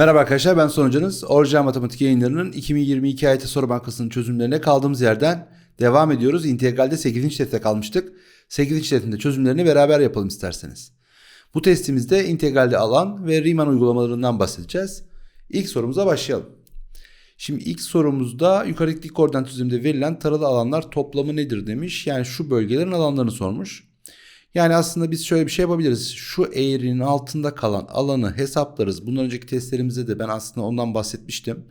Merhaba arkadaşlar ben Sonucanız. Orijinal Matematik yayınlarının 2022 AYT Soru Bankası'nın çözümlerine kaldığımız yerden devam ediyoruz. İntegralde 8. testte kalmıştık. 8. testin çözümlerini beraber yapalım isterseniz. Bu testimizde integralde alan ve Riemann uygulamalarından bahsedeceğiz. İlk sorumuza başlayalım. Şimdi ilk sorumuzda yukarıdaki koordinat düzleminde verilen taralı alanlar toplamı nedir demiş. Yani şu bölgelerin alanlarını sormuş. Yani aslında biz şöyle bir şey yapabiliriz. Şu eğrinin altında kalan alanı hesaplarız. Bundan önceki testlerimizde de ben aslında ondan bahsetmiştim.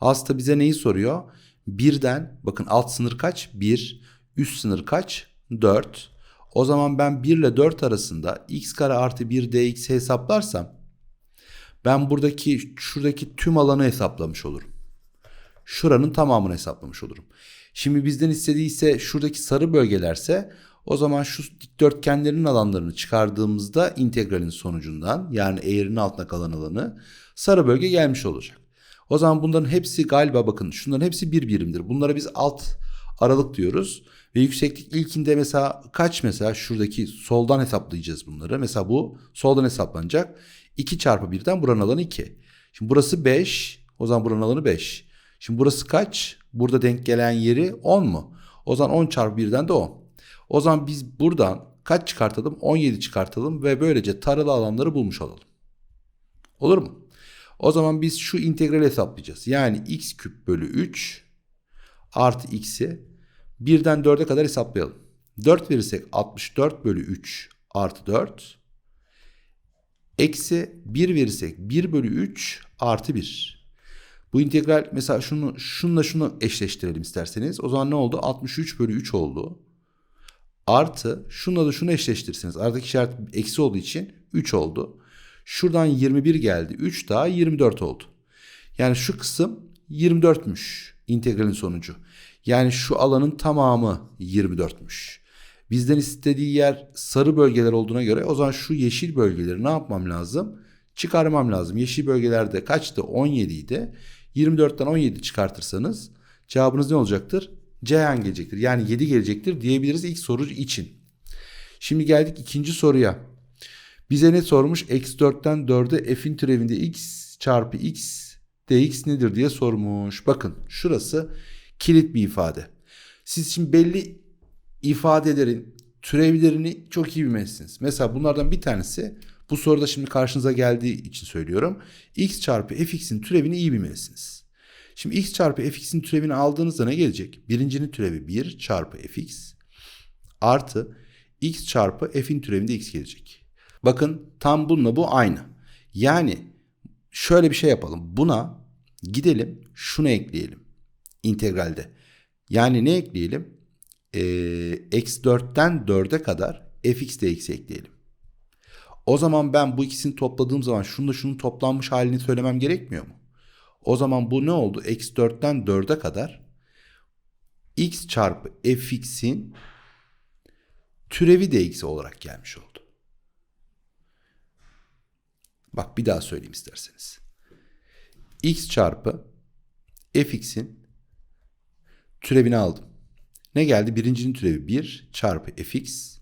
Aslında bize neyi soruyor? Birden bakın alt sınır kaç? 1. Üst sınır kaç? 4. O zaman ben 1 ile 4 arasında x kare artı 1 dx hesaplarsam ben buradaki şuradaki tüm alanı hesaplamış olurum. Şuranın tamamını hesaplamış olurum. Şimdi bizden istediği ise şuradaki sarı bölgelerse o zaman şu dikdörtgenlerin alanlarını çıkardığımızda integralin sonucundan yani eğrinin altına kalan alanı sarı bölge gelmiş olacak. O zaman bunların hepsi galiba bakın şunların hepsi bir birimdir. Bunlara biz alt aralık diyoruz. Ve yükseklik ilkinde mesela kaç mesela şuradaki soldan hesaplayacağız bunları. Mesela bu soldan hesaplanacak. 2 çarpı 1'den buranın alanı 2. Şimdi burası 5. O zaman buranın alanı 5. Şimdi burası kaç? Burada denk gelen yeri 10 mu? O zaman 10 çarpı 1'den de 10. O zaman biz buradan kaç çıkartalım? 17 çıkartalım ve böylece taralı alanları bulmuş olalım. Olur mu? O zaman biz şu integrali hesaplayacağız. Yani x küp bölü 3 artı x'i 1'den 4'e kadar hesaplayalım. 4 verirsek 64 bölü 3 artı 4 eksi 1 verirsek 1 bölü 3 artı 1. Bu integral mesela şunu şunla şunu eşleştirelim isterseniz. O zaman ne oldu? 63 bölü 3 oldu. Artı şunla da şunu eşleştirirseniz. Aradaki işaret eksi olduğu için 3 oldu. Şuradan 21 geldi. 3 daha 24 oldu. Yani şu kısım 24'müş integralin sonucu. Yani şu alanın tamamı 24'müş. Bizden istediği yer sarı bölgeler olduğuna göre o zaman şu yeşil bölgeleri ne yapmam lazım? Çıkarmam lazım. Yeşil bölgelerde kaçtı? 17 idi. 24'ten 17 çıkartırsanız cevabınız ne olacaktır? Ceyhan gelecektir. Yani 7 gelecektir diyebiliriz ilk soru için. Şimdi geldik ikinci soruya. Bize ne sormuş? X 4'ten 4'e f'in türevinde x çarpı x dx nedir diye sormuş. Bakın şurası kilit bir ifade. Siz şimdi belli ifadelerin türevlerini çok iyi bilmelisiniz. Mesela bunlardan bir tanesi bu soruda şimdi karşınıza geldiği için söylüyorum. x çarpı fx'in türevini iyi bilmelisiniz. Şimdi x çarpı fx'in türevini aldığınızda ne gelecek? Birincinin türevi 1 çarpı fx artı x çarpı f'in türevinde x gelecek. Bakın tam bununla bu aynı. Yani şöyle bir şey yapalım. Buna gidelim şunu ekleyelim integralde. Yani ne ekleyelim? Ee, x4'ten 4'e kadar fx dx ekleyelim. O zaman ben bu ikisini topladığım zaman şununla şunun toplanmış halini söylemem gerekmiyor mu? O zaman bu ne oldu? X4'ten 4'e kadar x çarpı fx'in türevi dx olarak gelmiş oldu. Bak bir daha söyleyeyim isterseniz. x çarpı fx'in türevini aldım. Ne geldi? Birincinin türevi 1 çarpı fx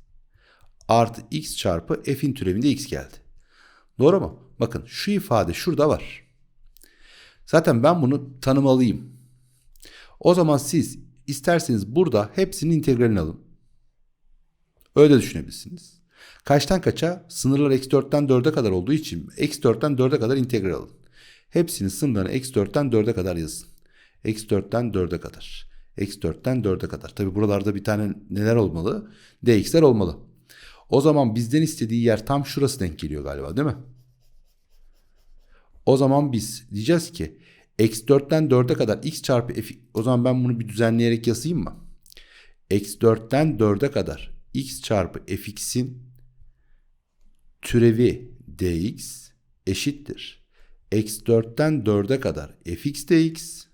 artı x çarpı f'in türevinde x geldi. Doğru mu? Bakın şu ifade şurada var. Zaten ben bunu tanımalıyım. O zaman siz isterseniz burada hepsinin integralini alın. Öyle düşünebilirsiniz. Kaçtan kaça? Sınırlar eksi 4'ten 4'e kadar olduğu için eksi 4'ten 4'e kadar integral alın. Hepsinin sınırlarını eksi 4'ten 4'e kadar yazın. Eksi 4'ten 4'e kadar. Eksi 4'ten 4'e kadar. Tabi buralarda bir tane neler olmalı? dx'ler olmalı. O zaman bizden istediği yer tam şurası denk geliyor galiba değil mi? O zaman biz diyeceğiz ki x 4'ten 4'e kadar x çarpı f o zaman ben bunu bir düzenleyerek yazayım mı? x 4'ten 4'e kadar x çarpı fx'in türevi dx eşittir. x 4'ten 4'e kadar fx dx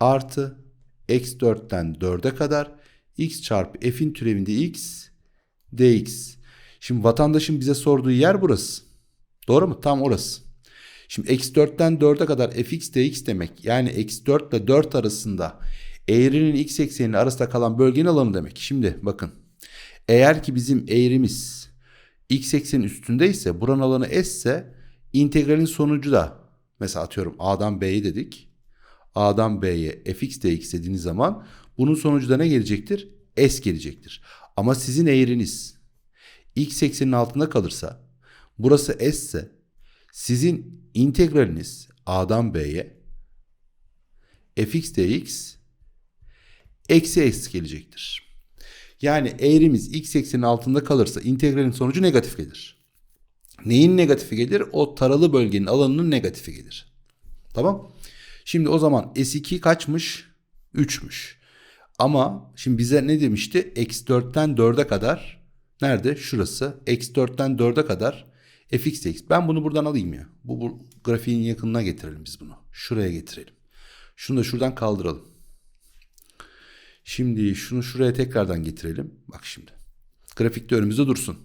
artı x 4'ten 4'e kadar x çarpı f'in türevinde x dx. Şimdi vatandaşın bize sorduğu yer burası. Doğru mu? Tam orası. Şimdi x4'ten 4'e kadar fx dx demek. Yani x4 ile 4 arasında eğrinin x ekseninin arasında kalan bölgenin alanı demek. Şimdi bakın. Eğer ki bizim eğrimiz x eksenin üstündeyse buranın alanı s ise integralin sonucu da mesela atıyorum A'dan B'ye dedik. A'dan B'ye fx dx dediğiniz zaman bunun sonucu da ne gelecektir? S gelecektir. Ama sizin eğriniz x eksenin altında kalırsa burası S ise sizin integraliniz A'dan B'ye fx dx eksi s gelecektir. Yani eğrimiz x eksenin altında kalırsa integralin sonucu negatif gelir. Neyin negatifi gelir? O taralı bölgenin alanının negatifi gelir. Tamam. Şimdi o zaman S2 kaçmış? 3'müş. Ama şimdi bize ne demişti? Eksi 4'ten 4'e kadar nerede? Şurası. Eksi 4'ten 4'e kadar fx dx. Ben bunu buradan alayım ya. Bu, bu grafiğin yakınına getirelim biz bunu. Şuraya getirelim. Şunu da şuradan kaldıralım. Şimdi şunu şuraya tekrardan getirelim. Bak şimdi. Grafikte önümüzde dursun.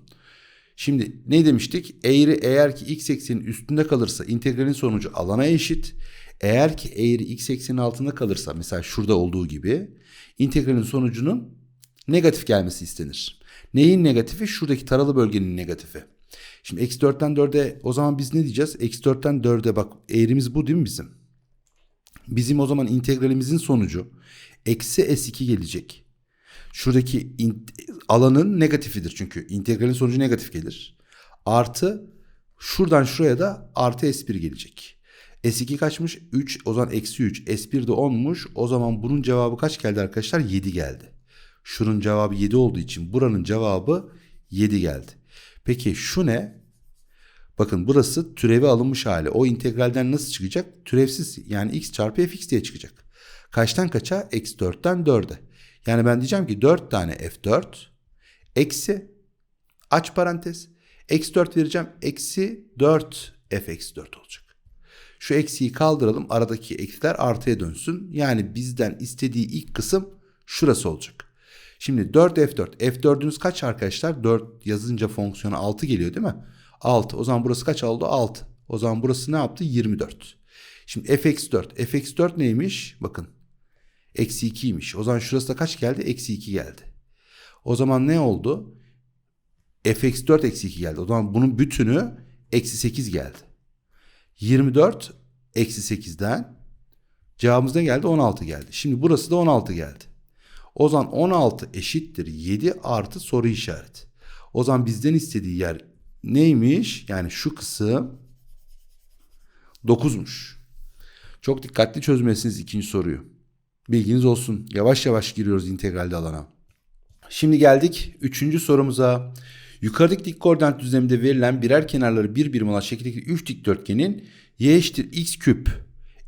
Şimdi ne demiştik? Eğri eğer ki x eksenin üstünde kalırsa integralin sonucu alana eşit. Eğer ki eğri x eksenin altında kalırsa mesela şurada olduğu gibi integralin sonucunun negatif gelmesi istenir. Neyin negatifi? Şuradaki taralı bölgenin negatifi. Şimdi eksi 4'ten 4'e o zaman biz ne diyeceğiz? Eksi 4'ten 4'e bak eğrimiz bu değil mi bizim? Bizim o zaman integralimizin sonucu eksi S2 gelecek. Şuradaki alanın negatifidir çünkü. integralin sonucu negatif gelir. Artı şuradan şuraya da artı S1 gelecek. S2 kaçmış? 3. O zaman eksi 3. S1 de 10'muş. O zaman bunun cevabı kaç geldi arkadaşlar? 7 geldi. Şunun cevabı 7 olduğu için buranın cevabı 7 geldi. Peki şu ne? Bakın burası türevi alınmış hali. O integralden nasıl çıkacak? Türevsiz yani x çarpı fx diye çıkacak. Kaçtan kaça? Eksi 4'ten 4'e. Yani ben diyeceğim ki 4 tane f4 eksi aç parantez eksi 4 vereceğim. Eksi 4 f eksi 4 olacak. Şu eksiyi kaldıralım. Aradaki eksiler artıya dönsün. Yani bizden istediği ilk kısım şurası olacak. Şimdi 4 f4. f4'ünüz kaç arkadaşlar? 4 yazınca fonksiyonu 6 geliyor değil mi? 6. O zaman burası kaç oldu? 6. O zaman burası ne yaptı? 24. Şimdi f eksi 4. f eksi 4 neymiş? Bakın. Eksi 2'ymiş. O zaman şurası da kaç geldi? Eksi 2 geldi. O zaman ne oldu? f eksi 4 eksi 2 geldi. O zaman bunun bütünü eksi 8 geldi. 24 eksi 8'den cevabımız ne geldi? 16 geldi. Şimdi burası da 16 geldi. O zaman 16 eşittir 7 artı soru işareti. O zaman bizden istediği yer neymiş? Yani şu kısım 9'muş. Çok dikkatli çözmelisiniz ikinci soruyu. Bilginiz olsun. Yavaş yavaş giriyoruz integralde alana. Şimdi geldik üçüncü sorumuza. Yukarıdaki dik koordinat düzleminde verilen birer kenarları bir birim olan şekildeki 3 dikdörtgenin y eşittir x küp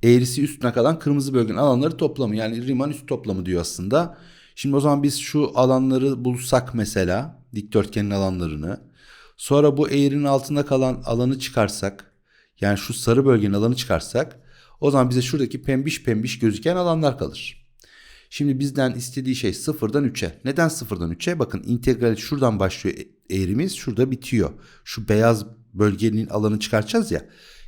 eğrisi üstüne kalan kırmızı bölgenin alanları toplamı. Yani Riemann üst toplamı diyor aslında. Şimdi o zaman biz şu alanları bulsak mesela dikdörtgenin alanlarını. Sonra bu eğrinin altında kalan alanı çıkarsak yani şu sarı bölgenin alanı çıkarsak o zaman bize şuradaki pembiş pembiş gözüken alanlar kalır. Şimdi bizden istediği şey sıfırdan 3'e. Neden sıfırdan 3'e? Bakın integral şuradan başlıyor e, eğrimiz şurada bitiyor. Şu beyaz bölgenin alanı çıkartacağız ya.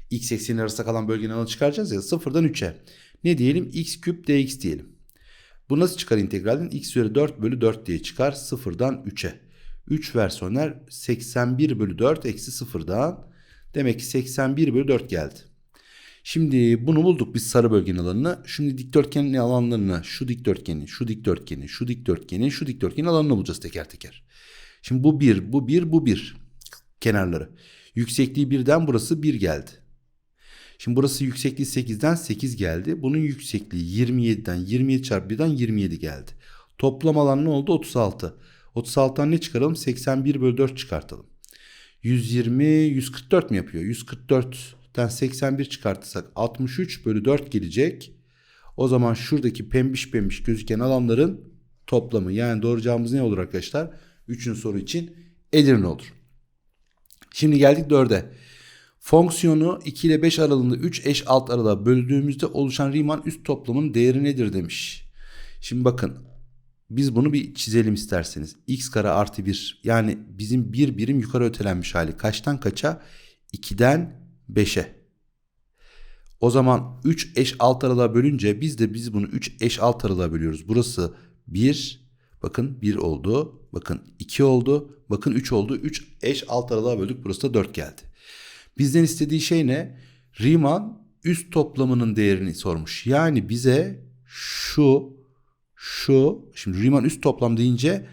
X ekseni arasında kalan bölgenin alanı çıkaracağız ya sıfırdan 3'e. Ne diyelim? X küp dx diyelim. Bu nasıl çıkar integralden? X üzeri 4 bölü 4 diye çıkar sıfırdan 3'e. 3 versiyonlar 81 bölü 4 eksi sıfırdan. Demek ki 81 bölü 4 geldi. Şimdi bunu bulduk biz sarı bölgenin alanını. Şimdi dikdörtgenin alanlarını şu dikdörtgeni, şu dikdörtgeni, şu dikdörtgeni, şu dikdörtgenin alanını bulacağız teker teker. Şimdi bu 1, bu 1, bu 1 kenarları. Yüksekliği 1'den burası 1 geldi. Şimdi burası yüksekliği 8'den 8 geldi. Bunun yüksekliği 27'den 27 çarpı 1'den 27 geldi. Toplam alan ne oldu? 36. 36'dan ne çıkaralım? 81 bölü 4 çıkartalım. 120, 144 mi yapıyor? 144'ten 81 çıkartırsak 63 bölü 4 gelecek. O zaman şuradaki pembiş pembiş gözüken alanların toplamı. Yani doğru cevabımız ne olur arkadaşlar? Üçüncü soru için Edirne olur. Şimdi geldik 4'e. Fonksiyonu 2 ile 5 aralığında 3 eş alt aralığa böldüğümüzde oluşan Riemann üst toplamının değeri nedir demiş. Şimdi bakın biz bunu bir çizelim isterseniz. x kare artı 1 yani bizim bir birim yukarı ötelenmiş hali. Kaçtan kaça? 2'den 5'e. O zaman 3 eş alt aralığa bölünce biz de biz bunu 3 eş alt aralığa bölüyoruz. Burası 1 bakın 1 oldu. Bakın 2 oldu. Bakın 3 oldu. 3 eş alt aralığa böldük. Burası da 4 geldi. Bizden istediği şey ne? Riemann üst toplamının değerini sormuş. Yani bize şu, şu, şimdi Riemann üst toplam deyince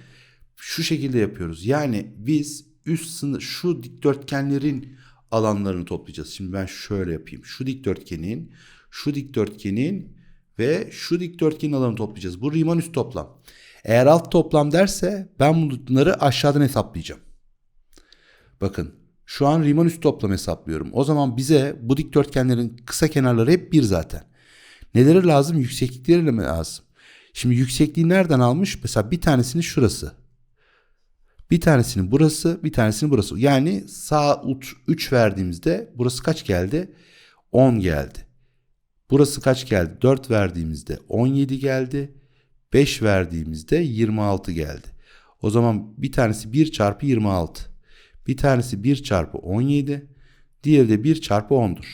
şu şekilde yapıyoruz. Yani biz üst sınır, şu dikdörtgenlerin alanlarını toplayacağız. Şimdi ben şöyle yapayım. Şu dikdörtgenin, şu dikdörtgenin ve şu dikdörtgenin alanını toplayacağız. Bu Riemann üst toplam. Eğer alt toplam derse ben bunları aşağıdan hesaplayacağım. Bakın şu an Riemann üst toplam hesaplıyorum. O zaman bize bu dikdörtgenlerin kısa kenarları hep bir zaten. Neleri lazım? Yükseklikleri mi lazım? Şimdi yüksekliği nereden almış? Mesela bir tanesini şurası. Bir tanesini burası, bir tanesini burası. Yani sağ ut 3 verdiğimizde burası kaç geldi? 10 geldi. Burası kaç geldi? 4 verdiğimizde 17 geldi. 5 verdiğimizde 26 geldi. O zaman bir tanesi 1 çarpı 26. Bir tanesi 1 çarpı 17. Diğeri de 1 çarpı 10'dur.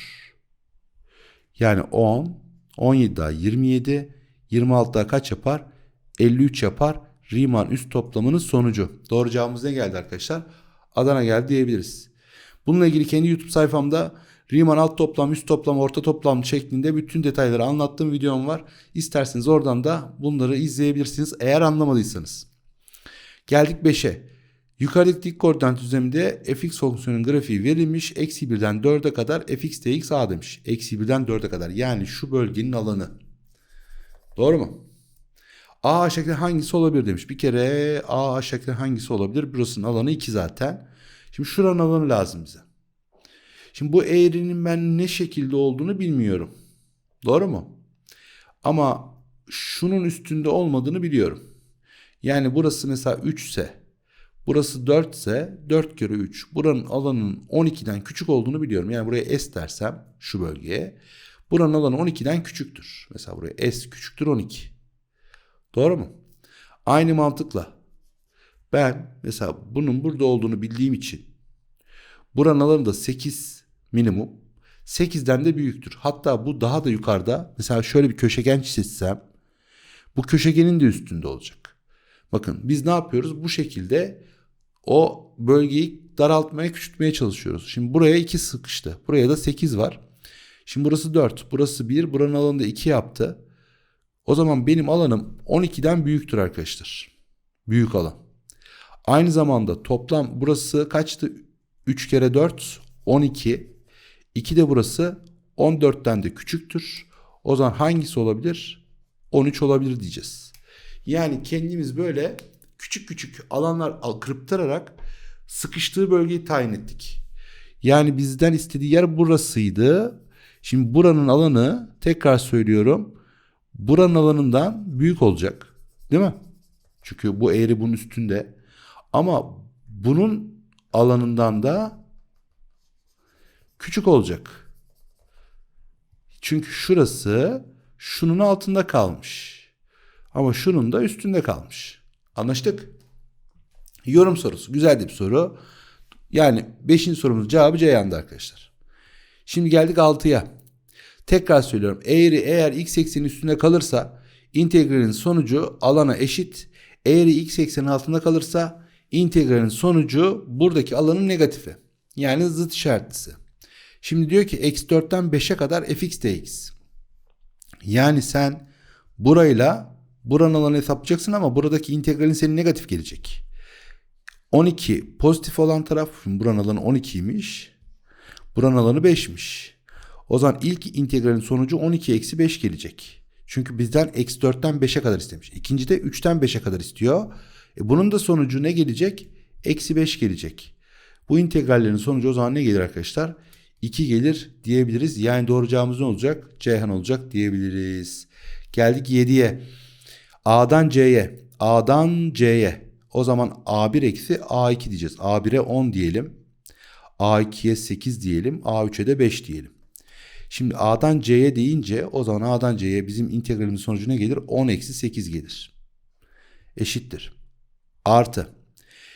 Yani 10, 17 daha 27, 26 daha kaç yapar? 53 yapar. Riemann üst toplamının sonucu. Doğru cevabımız ne geldi arkadaşlar? Adana geldi diyebiliriz. Bununla ilgili kendi YouTube sayfamda Riemann alt toplam, üst toplam, orta toplam şeklinde bütün detayları anlattığım videom var. İsterseniz oradan da bunları izleyebilirsiniz eğer anlamadıysanız. Geldik 5'e. Yukarıdaki dik koordinat düzleminde fx fonksiyonun grafiği verilmiş. Eksi 1'den 4'e kadar fx dx a demiş. Eksi 1'den 4'e kadar yani şu bölgenin alanı. Doğru mu? A şekli hangisi olabilir demiş. Bir kere A şekli hangisi olabilir? Burasının alanı 2 zaten. Şimdi şuranın alanı lazım bize. Şimdi bu eğrinin ben ne şekilde olduğunu bilmiyorum. Doğru mu? Ama şunun üstünde olmadığını biliyorum. Yani burası mesela 3 ise burası 4 ise 4 kere 3 buranın alanının 12'den küçük olduğunu biliyorum. Yani buraya S dersem şu bölgeye buranın alanı 12'den küçüktür. Mesela buraya S küçüktür 12. Doğru mu? Aynı mantıkla ben mesela bunun burada olduğunu bildiğim için buranın alanı da 8 minimum. 8'den de büyüktür. Hatta bu daha da yukarıda. Mesela şöyle bir köşegen çizsem bu köşegenin de üstünde olacak. Bakın biz ne yapıyoruz? Bu şekilde o bölgeyi daraltmaya, küçültmeye çalışıyoruz. Şimdi buraya 2 sıkıştı. Buraya da 8 var. Şimdi burası 4, burası 1, buranın alanı da 2 yaptı. O zaman benim alanım 12'den büyüktür arkadaşlar. Büyük alan. Aynı zamanda toplam burası kaçtı? 3 kere 4 12. 2 de burası 14'ten de küçüktür. O zaman hangisi olabilir? 13 olabilir diyeceğiz. Yani kendimiz böyle küçük küçük alanlar kırptırarak sıkıştığı bölgeyi tayin ettik. Yani bizden istediği yer burasıydı. Şimdi buranın alanı tekrar söylüyorum. Buranın alanından büyük olacak. Değil mi? Çünkü bu eğri bunun üstünde. Ama bunun alanından da küçük olacak. Çünkü şurası şunun altında kalmış. Ama şunun da üstünde kalmış. Anlaştık? Yorum sorusu. Güzel bir soru. Yani 5. sorumuz cevabı C arkadaşlar. Şimdi geldik 6'ya. Tekrar söylüyorum. Eğri eğer x eksenin üstünde kalırsa integralin sonucu alana eşit. Eğri x eksenin altında kalırsa integralin sonucu buradaki alanın negatifi. Yani zıt işaretlisi. Şimdi diyor ki x 4'ten 5'e kadar fx dx. Yani sen burayla buranın alanı hesaplayacaksın ama buradaki integralin senin negatif gelecek. 12 pozitif olan taraf buranın alanı 12'ymiş. Buranın alanı 5'miş. O zaman ilk integralin sonucu 12 eksi 5 gelecek. Çünkü bizden eksi 4'ten 5'e kadar istemiş. İkinci de 3'ten 5'e kadar istiyor. E bunun da sonucu ne gelecek? Eksi 5 gelecek. Bu integrallerin sonucu o zaman ne gelir arkadaşlar? 2 gelir diyebiliriz. Yani doğru cevabımız ne olacak? Ceyhan olacak diyebiliriz. Geldik 7'ye. A'dan C'ye. A'dan C'ye. O zaman A1 eksi A2 diyeceğiz. A1'e 10 diyelim. A2'ye 8 diyelim. A3'e de 5 diyelim. Şimdi A'dan C'ye deyince o zaman A'dan C'ye bizim integralimiz sonucu ne gelir? 10 eksi 8 gelir. Eşittir. Artı.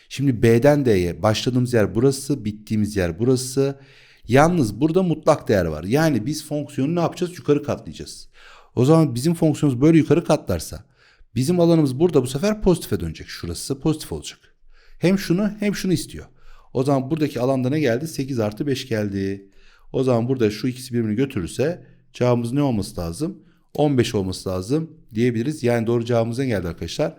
Şimdi B'den D'ye başladığımız yer burası, bittiğimiz yer burası. Yalnız burada mutlak değer var. Yani biz fonksiyonu ne yapacağız? Yukarı katlayacağız. O zaman bizim fonksiyonumuz böyle yukarı katlarsa bizim alanımız burada bu sefer pozitife dönecek. Şurası pozitif olacak. Hem şunu hem şunu istiyor. O zaman buradaki alanda ne geldi? 8 artı 5 geldi. O zaman burada şu ikisi birbirini götürürse cevabımız ne olması lazım? 15 olması lazım diyebiliriz. Yani doğru cevabımız ne geldi arkadaşlar?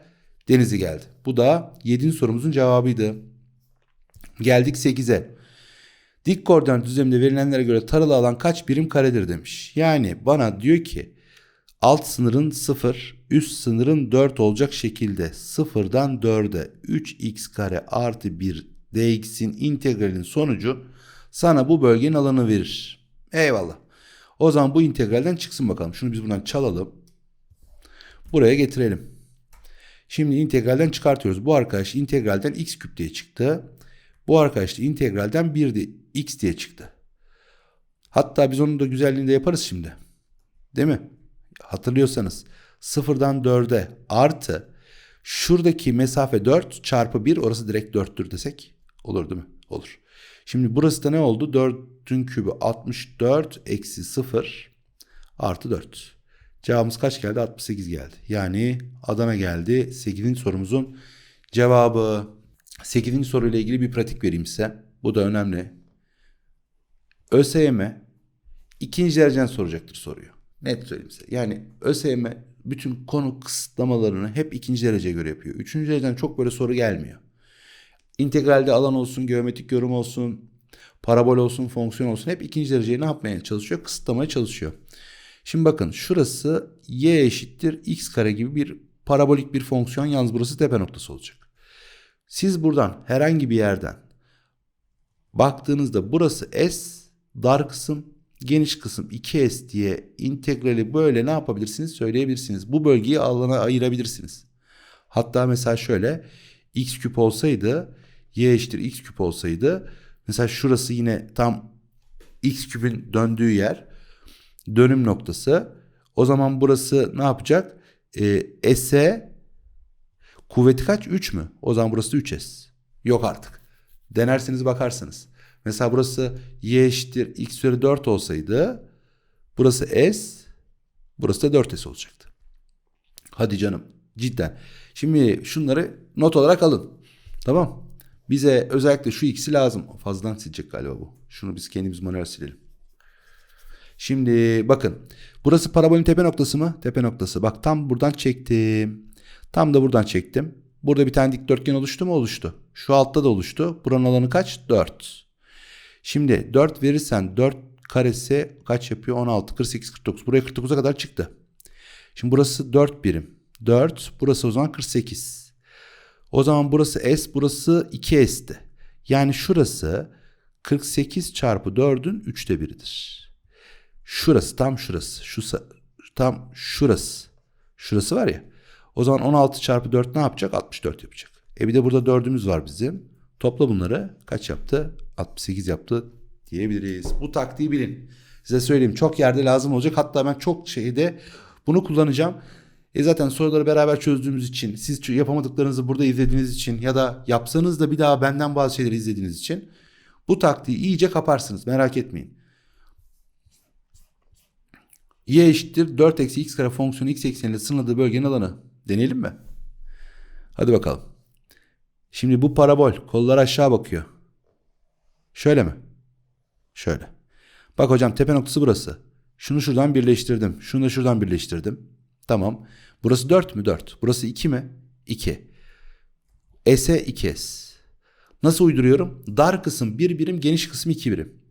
Denizli geldi. Bu da 7. sorumuzun cevabıydı. Geldik 8'e. Dik koordinat düzleminde verilenlere göre taralı alan kaç birim karedir demiş. Yani bana diyor ki alt sınırın 0, üst sınırın 4 olacak şekilde 0'dan 4'e 3x kare artı 1 dx'in integralinin sonucu sana bu bölgenin alanı verir. Eyvallah. O zaman bu integralden çıksın bakalım. Şunu biz buradan çalalım. Buraya getirelim. Şimdi integralden çıkartıyoruz. Bu arkadaş integralden x küp diye çıktı. Bu arkadaş da integralden 1 de x diye çıktı. Hatta biz onun da güzelliğini de yaparız şimdi. Değil mi? Hatırlıyorsanız sıfırdan 4'e artı şuradaki mesafe 4 çarpı 1 orası direkt 4'tür desek olur değil mi? Olur. Şimdi burası da ne oldu? 4'ün kübü 64 eksi 0 artı 4. Cevabımız kaç geldi? 68 geldi. Yani Adana geldi. 8. sorumuzun cevabı. 8. soruyla ilgili bir pratik vereyim size. Bu da önemli. ÖSYM ikinci dereceden soracaktır soruyu. Net söyleyeyim size. Yani ÖSYM bütün konu kısıtlamalarını hep ikinci derece göre yapıyor. Üçüncü dereceden çok böyle soru gelmiyor. İntegralde alan olsun, geometrik yorum olsun, parabol olsun, fonksiyon olsun hep ikinci dereceyi ne yapmaya çalışıyor? Kısıtlamaya çalışıyor. Şimdi bakın şurası y eşittir x kare gibi bir parabolik bir fonksiyon yalnız burası tepe noktası olacak. Siz buradan herhangi bir yerden baktığınızda burası s dar kısım geniş kısım 2s diye integrali böyle ne yapabilirsiniz söyleyebilirsiniz. Bu bölgeyi alana ayırabilirsiniz. Hatta mesela şöyle x küp olsaydı y eşittir x küp olsaydı mesela şurası yine tam x küpün döndüğü yer dönüm noktası. O zaman burası ne yapacak? Ee, S'e kuvveti kaç? 3 mü? O zaman burası da 3S. Yok artık. Denerseniz bakarsınız. Mesela burası y eşittir x üzeri 4 olsaydı burası s burası da 4s olacaktı. Hadi canım cidden. Şimdi şunları not olarak alın. Tamam. Bize özellikle şu x'i lazım. Fazladan silecek galiba bu. Şunu biz kendimiz manuel silelim. Şimdi bakın. Burası parabolün tepe noktası mı? Tepe noktası. Bak tam buradan çektim. Tam da buradan çektim. Burada bir tane dikdörtgen oluştu mu? Oluştu. Şu altta da oluştu. Buranın alanı kaç? 4. Şimdi 4 verirsen 4 karesi kaç yapıyor? 16, 48, 49. Buraya 49'a kadar çıktı. Şimdi burası 4 birim. 4. Burası o zaman 48. O zaman burası S, burası 2S'ti. Yani şurası 48 çarpı 4'ün 3'te biridir. Şurası tam şurası. Şu tam şurası. Şurası var ya. O zaman 16 çarpı 4 ne yapacak? 64 yapacak. E bir de burada 4'ümüz var bizim. Topla bunları kaç yaptı? 68 yaptı diyebiliriz. Bu taktiği bilin. Size söyleyeyim çok yerde lazım olacak. Hatta ben çok şeyde bunu kullanacağım. E zaten soruları beraber çözdüğümüz için, siz yapamadıklarınızı burada izlediğiniz için ya da yapsanız da bir daha benden bazı şeyleri izlediğiniz için bu taktiği iyice kaparsınız. Merak etmeyin. Y eşittir 4 eksi x kare fonksiyonu x ekseniyle sınırladığı bölgenin alanı. Deneyelim mi? Hadi bakalım. Şimdi bu parabol kollar aşağı bakıyor. Şöyle mi? Şöyle. Bak hocam tepe noktası burası. Şunu şuradan birleştirdim. Şunu da şuradan birleştirdim. Tamam. Burası 4 mü? 4. Burası 2 mi? 2. S'e 2S. Nasıl uyduruyorum? Dar kısım 1 birim, geniş kısım 2 birim.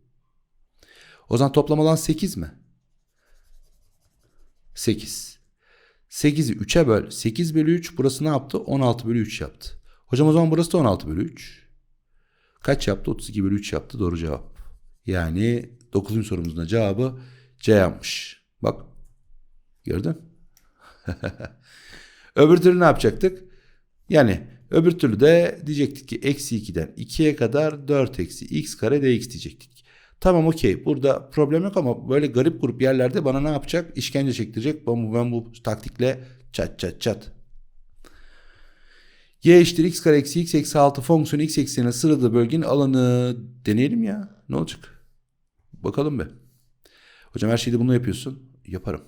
O zaman toplam alan 8 mi? 8. 8'i 3'e böl. 8 bölü 3 burası ne yaptı? 16 bölü 3 yaptı. Hocam o zaman burası da 16 bölü 3. Kaç yaptı? 32 bölü 3 yaptı. Doğru cevap. Yani 9. sorumuzun cevabı C yapmış. Bak. Gördün? öbür türlü ne yapacaktık? Yani öbür türlü de diyecektik ki eksi 2'den 2'ye kadar 4 eksi x kare dx diyecektik. Tamam okey burada problem yok ama böyle garip grup yerlerde bana ne yapacak? İşkence çektirecek. Ben bu, ben bu taktikle çat çat çat. Y eşittir x kare eksi x eksi 6 fonksiyonu x eksenine sıraladığı bölgenin alanı deneyelim ya. Ne olacak? Bakalım be. Hocam her şeyde bunu yapıyorsun. Yaparım.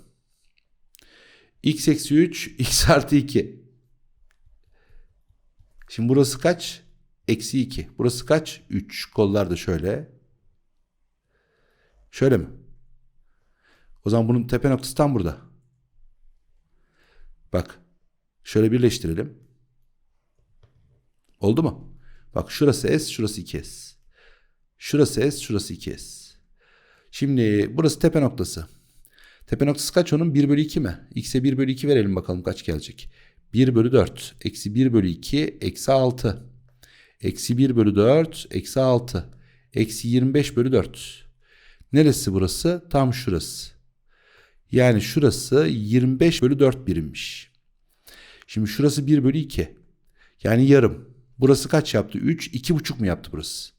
x eksi 3 x artı 2. Şimdi burası kaç? Eksi 2. Burası kaç? 3. Kollar da şöyle. Şöyle mi? O zaman bunun tepe noktası tam burada. Bak. Şöyle birleştirelim. Oldu mu? Bak şurası S, şurası 2S. Şurası S, şurası 2S. Şimdi burası tepe noktası. Tepe noktası kaç onun? 1 bölü 2 mi? X'e 1 bölü 2 verelim bakalım kaç gelecek. 1 bölü 4. Eksi 1 bölü 2. Eksi 6. Eksi 1 bölü 4. Eksi 6. Eksi 25 bölü 4. Neresi burası? Tam şurası. Yani şurası 25 bölü 4 birimmiş. Şimdi şurası 1 bölü 2. Yani yarım. Burası kaç yaptı? 3. 2,5 mu yaptı burası?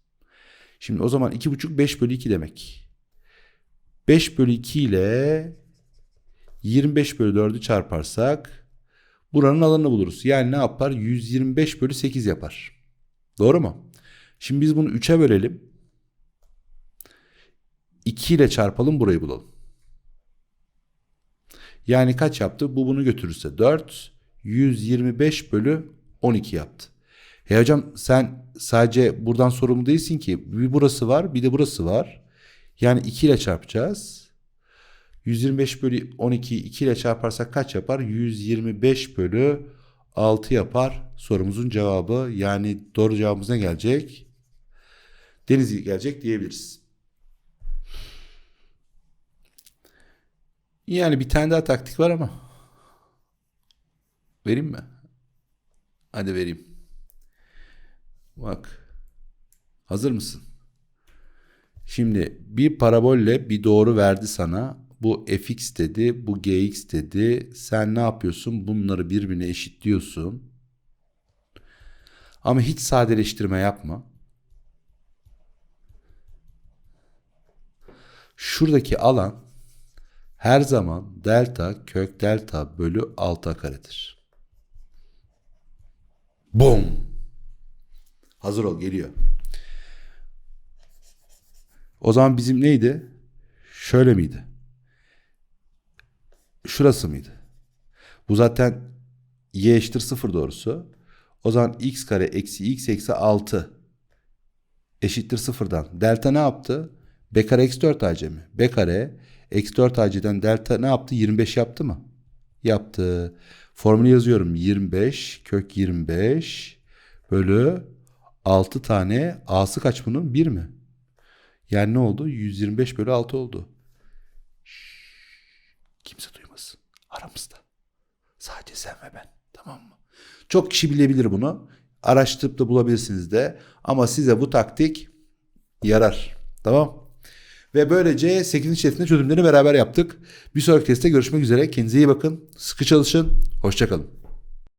Şimdi o zaman 2,5 5 bölü 2 demek. 5 bölü 2 ile 25 bölü 4'ü çarparsak buranın alanını buluruz. Yani ne yapar? 125 bölü 8 yapar. Doğru mu? Şimdi biz bunu 3'e bölelim. 2 ile çarpalım burayı bulalım. Yani kaç yaptı? Bu bunu götürürse 4. 125 bölü 12 yaptı. He hocam sen sadece buradan sorumlu değilsin ki. Bir burası var bir de burası var. Yani 2 ile çarpacağız. 125 bölü 12 2 ile çarparsak kaç yapar? 125 bölü 6 yapar. Sorumuzun cevabı yani doğru cevabımız ne gelecek? Denizli gelecek diyebiliriz. Yani bir tane daha taktik var ama. Vereyim mi? Hadi vereyim. Bak. Hazır mısın? Şimdi bir parabolle bir doğru verdi sana. Bu fx dedi, bu gx dedi. Sen ne yapıyorsun? Bunları birbirine eşitliyorsun. Ama hiç sadeleştirme yapma. Şuradaki alan her zaman delta kök delta bölü 6 karedir. Bum. Hazır ol geliyor. O zaman bizim neydi? Şöyle miydi? Şurası mıydı? Bu zaten y eşittir 0 doğrusu. O zaman x kare eksi x eksi 6 eşittir sıfırdan. Delta ne yaptı? B kare eksi 4 ac mi? B kare eksi 4 ac'den delta ne yaptı? 25 yaptı mı? Yaptı. Formülü yazıyorum. 25 kök 25 bölü 6 tane a'sı kaç bunun? 1 mi? Yani ne oldu? 125 bölü 6 oldu. Şşş, kimse duymasın. Aramızda. Sadece sen ve ben. Tamam mı? Çok kişi bilebilir bunu. Araştırıp da bulabilirsiniz de. Ama size bu taktik yarar. Tamam. Ve böylece 8. testin çözümlerini beraber yaptık. Bir sonraki testte görüşmek üzere. Kendinize iyi bakın. Sıkı çalışın. Hoşçakalın.